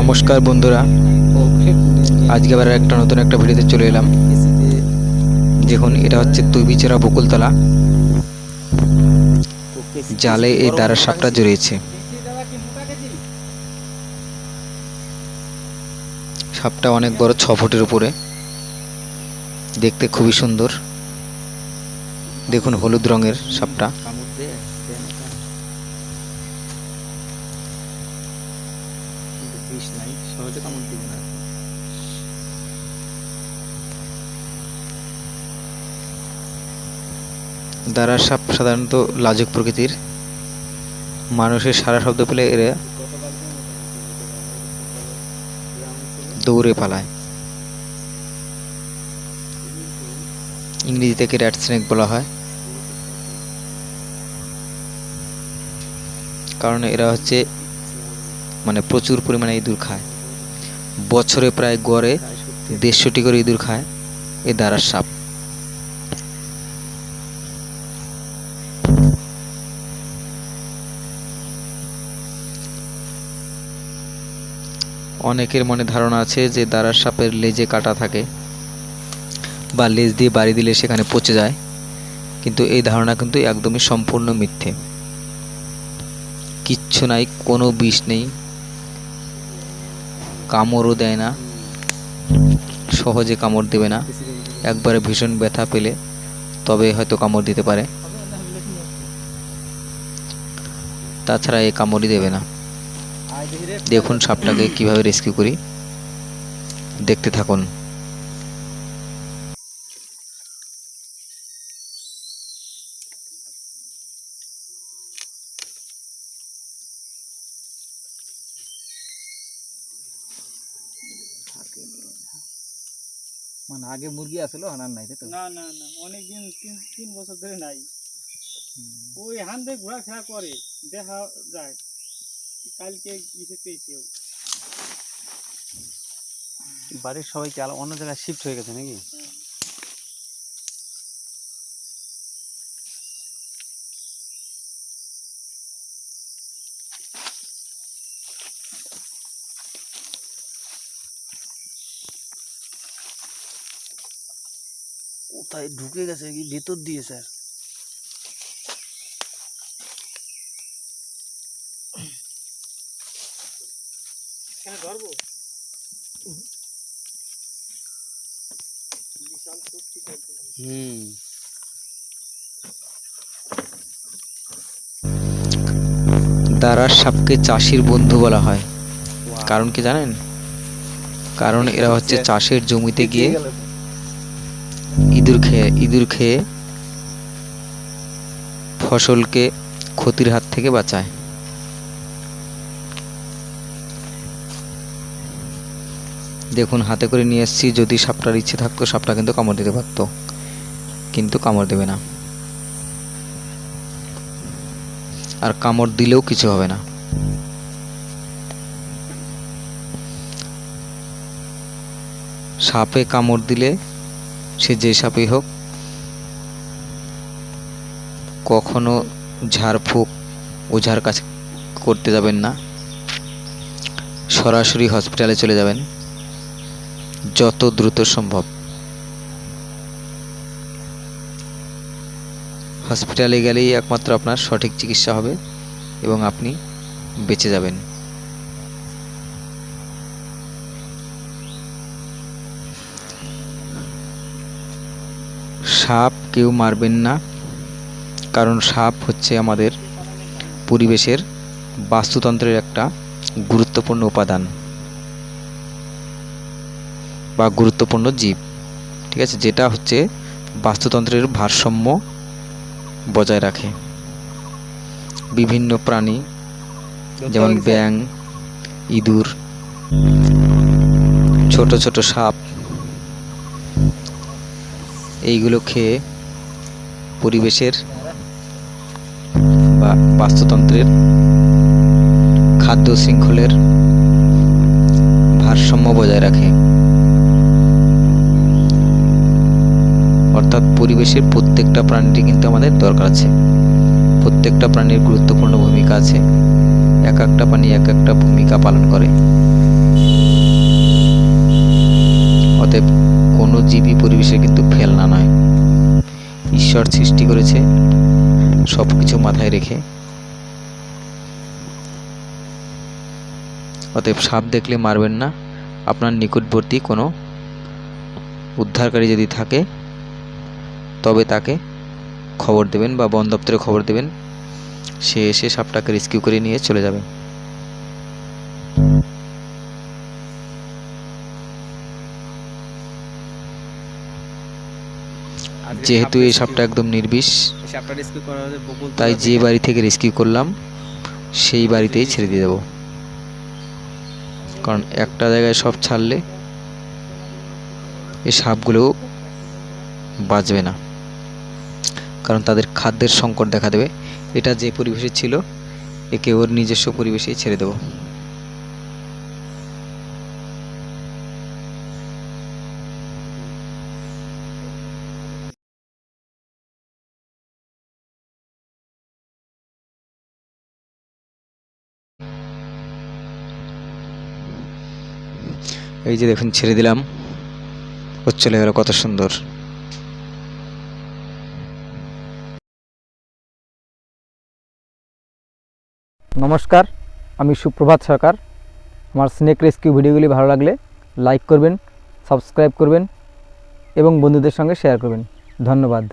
নমস্কার বন্ধুরা। আজকে আবার একটা নতুন একটা ভিডিওতে চলে এলাম। দেখুন এটা হচ্ছে তুবিচেরা বকুলতলা। জালে এই দ্বারা সাপটা জড়িয়েছে। সাপটা অনেক বড় ছ ফুটের উপরে। দেখতে খুবই সুন্দর। দেখুন হলুদ রঙের সাপটা। সহজে কামড় দিবে না দাঁড়া সাপ সাধারণত লাজুক প্রকৃতির। মানুষের সারা শব্দ পেলে এরা দৌড়ে পালায়। ইংরেজি থেকে র্যাট স্নেক বলা হয়। কারণ এরা হচ্ছে মানে প্রচুর পরিমাণে ইঁদুর খায়। বছরে প্রায় গড়ে দেড়শোটি করে ইঁদুর খায় এ দ্বারা সাপ। অনেকের মনে ধারণা আছে যে দাঁড়ার সাপের লেজে কাটা থাকে বা লেজ দিয়ে বাড়ি দিলে সেখানে পচে যায়, কিন্তু এই ধারণা কিন্তু একদমই সম্পূর্ণ মিথ্যে। কিচ্ছু নাই, কোনো বিষ নেই কামড়ও দেয় না, সহজে কামড় দেবে না। একবারে ভীষণ ব্যথা পেলে তবে হয়তো কামড় দিতে পারে। তাছাড়া এ কামড়ই দেবে না। দেখুন সাপটাকে কীভাবে রেস্কিউ করি। দেখতে থাকুন। মানে আগে মুরগি আসলো আনার নাই তাই তো? না না না অনেক দিন তিন তিন বছর ধরে নাই। ওই হান দিয়ে ঘোরাফেরা করে দেখা যায় কালকে ইসে পেয়েছে ও। বাড়ির সবাই কি অন্য জায়গায় শিফট হয়ে গেছে নাকি? কোথায় ঢুকে গেছে কি? ভেতর দিয়ে স্যার। এখানে ধরবো? হুম। দাঁড়ার সাপকে চাষির বন্ধু বলা হয়। কারণ কি জানেন? কারণ এরা হচ্ছে চাষের জমিতে গিয়ে ইঁদুর খেয়ে ইঁদুর খেয়ে ফসলকে ক্ষতির হাত থেকে বাঁচায়। দেখুন, হাতে করে নিয়ে এসেছি, যদি সাপটার ইচ্ছে থাকতো সাপটা কিন্তু কামড় দিতে পারতো, কিন্তু কামড় দেবে না। আর কামড় দিলেও কিছু হবে না। সাপে কামড় দিলে সে যে সাপই হোক, কখনো ঝাড়ফুঁক ওঝার কাছে করতে যাবেন না। সরাসরি হসপিটালে চলে যাবেন, যত দ্রুত সম্ভব। হসপিটালে গেলেই একমাত্র আপনার সঠিক চিকিৎসা হবে এবং আপনি বেঁচে যাবেন। সাপ কেউ মারবেন না কারণ সাপ হচ্ছে আমাদের পরিবেশের বাস্তুতন্ত্রের একটা গুরুত্বপূর্ণ উপাদান বা গুরুত্বপূর্ণ জীব ঠিক আছে? যেটা হচ্ছে বাস্তুতন্ত্রের ভারসাম্য বজায় রাখে। বিভিন্ন প্রাণী যেমন ব্যাং ইঁদুর ছোট ছোট সাপ এইগুলো খেয়ে পরিবেশের বা বাস্তুতন্ত্রের খাদ্য শৃঙ্খলের ভারসাম্য বজায় রাখে। অর্থাৎ পরিবেশের প্রত্যেকটা প্রাণীটি কিন্তু আমাদের দরকার আছে। প্রত্যেকটা প্রাণীর গুরুত্বপূর্ণ ভূমিকা আছে। এক একটা প্রাণী এক একটা ভূমিকা পালন করে। অতএব কোনো জীবী পরিবেশে কিন্তু ফেলনা নয় ঈশ্বর সৃষ্টি করেছে সব কিছু মাথায় রেখে। অতএব সাপ দেখলে মারবেন না, আপনার নিকটবর্তী কোনো উদ্ধারকারী যদি থাকে, তবে তাকে খবর দেবেন বা বন দপ্তরে খবর দেবেন। সে এসে সাপটাকে রেস্কিউ করে নিয়ে চলে যাবে। যেহেতু এই সাপটা একদম নির্বিষ তাই যে বাড়ি থেকে রেস্কিউ করলাম সেই বাড়িতেই ছেড়ে দিয়ে দেবো। কারণ একটা জায়গায় সব ছাড়লে এই সাপগুলোও বাঁচবে না। কারণ তাদের খাদ্যের সংকট দেখা দেবে। এটা যে পরিবেশে ছিল একে ওর নিজস্ব পরিবেশেই ছেড়ে দেবো। এই যে দেখুন, ছেড়ে দিলাম। ও চলে গেল, কত সুন্দর। নমস্কার, আমি সুপ্রভাত সরকার। আমার স্নেক রেস্কিউ ভিডিওগুলি ভালো লাগলে লাইক করবেন সাবস্ক্রাইব করবেন এবং বন্ধুদের সঙ্গে শেয়ার করবেন। ধন্যবাদ।